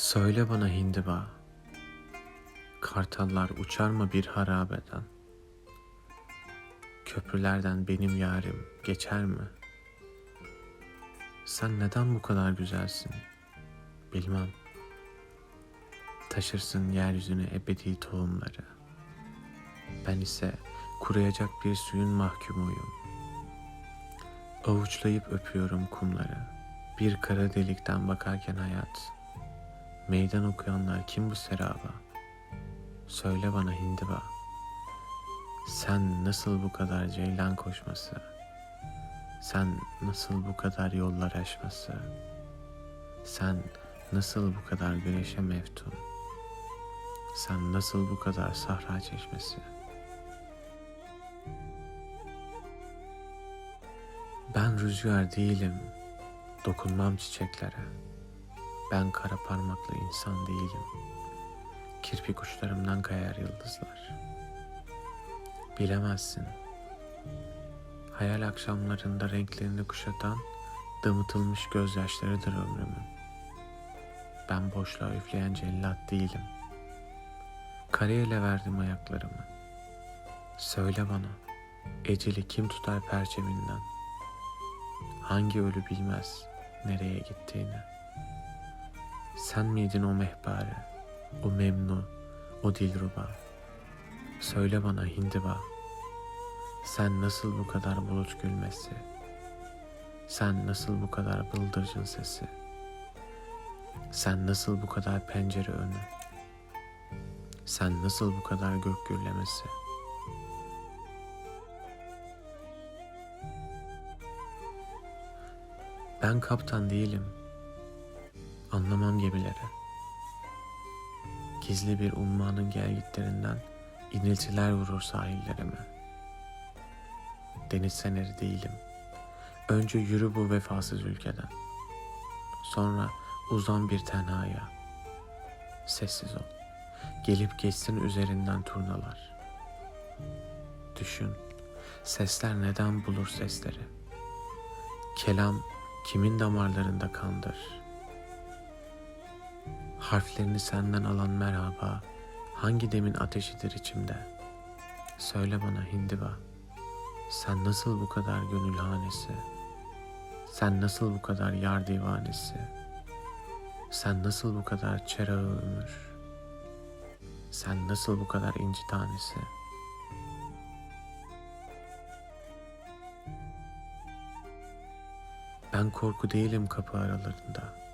Söyle bana hindiba, kartallar uçar mı bir harabeden? Köprülerden benim yarim geçer mi? Sen neden bu kadar güzelsin? Bilmem. Taşırsın yeryüzüne ebedi tohumları. Ben ise kuruyacak bir suyun mahkumuyum. Avuçlayıp öpüyorum kumları. Bir kara delikten bakarken hayat. Meydan okuyanlar kim bu seraba? Söyle bana hindiba. Sen nasıl bu kadar ceylan koşması? Sen nasıl bu kadar yollar aşması? Sen nasıl bu kadar güneşe meftun? Sen nasıl bu kadar sahra çeşmesi? Ben rüzgar değilim, dokunmam çiçeklere. Ben kara parmaklı insan değilim. Kirpik uçlarımdan kayar yıldızlar. Bilemezsin. Hayal akşamlarında renklerini kuşatan damıtılmış gözyaşlarıdır ömrümün. Ben boşluğa üfleyen cellat değilim. Kareyle verdim ayaklarımı. Söyle bana, eceli kim tutar perçeminden? Hangi ölü bilmez nereye gittiğini? Sen miydin o mehpare, o memnu, o dilruba? Söyle bana hindiba, sen nasıl bu kadar bulut gülmesi? Sen nasıl bu kadar bıldırcın sesi? Sen nasıl bu kadar pencere önü? Sen nasıl bu kadar gök gürlemesi? Ben kaptan değilim. Anlamam gemileri. Gizli bir ummanın gelgitlerinden iniltiler vurur sahillerime. Deniz seneri değilim. Önce yürü bu vefasız ülkeden. Sonra uzan bir tenhaya. Sessiz ol. Gelip geçsin üzerinden turnalar. Düşün. Sesler neden bulur sesleri? Kelam kimin damarlarında kandır? Harflerini senden alan merhaba hangi demin ateşidir içimde? Söyle bana hindiba, sen nasıl bu kadar gönül hanesi? Sen nasıl bu kadar yar divanesi? Sen nasıl bu kadar çerağı ömür? Sen nasıl bu kadar inci tanesi? Ben korku değilim kapı aralarında.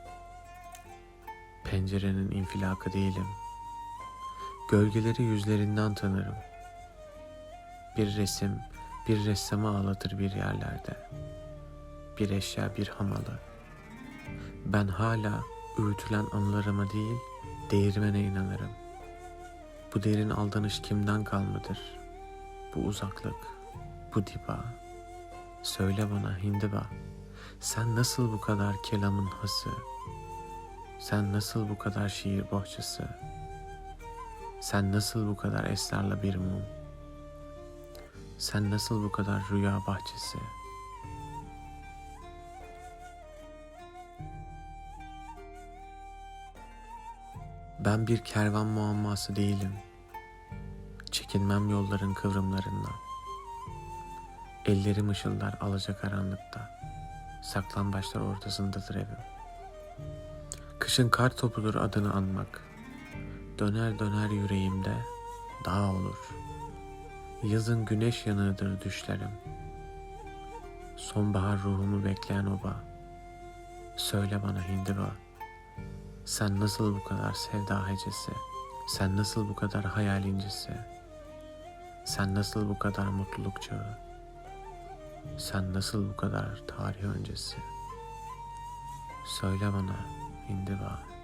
Pencerenin infilakı değilim. Gölgeleri yüzlerinden tanırım. Bir resim, bir ressamı ağlatır bir yerlerde. Bir eşya, bir hamalı. Ben hala öğütülen anılarıma değil, değirmene inanırım. Bu derin aldanış kimden kalmadır? Bu uzaklık, bu diba. Söyle bana hindiba, sen nasıl bu kadar kelamın hası? Sen nasıl bu kadar şiir bohçası? Sen nasıl bu kadar esrarla bir mum? Sen nasıl bu kadar rüya bahçesi? Ben bir kervan muamması değilim. Çekinmem yolların kıvrımlarından. Ellerim ışıldar alacakaranlıkta. Saklambaçlar ortasındadır evim. Kışın kar topudur adını anmak. Döner döner yüreğimde dağ olur. Yazın güneş yanığıdır düşlerim. Sonbahar ruhumu bekleyen oba. Söyle bana hindiba. Sen nasıl bu kadar sevda hecesi? Sen nasıl bu kadar hayal incisi? Sen nasıl bu kadar mutluluk çağı? Sen nasıl bu kadar tarih öncesi? Söyle bana hindiba.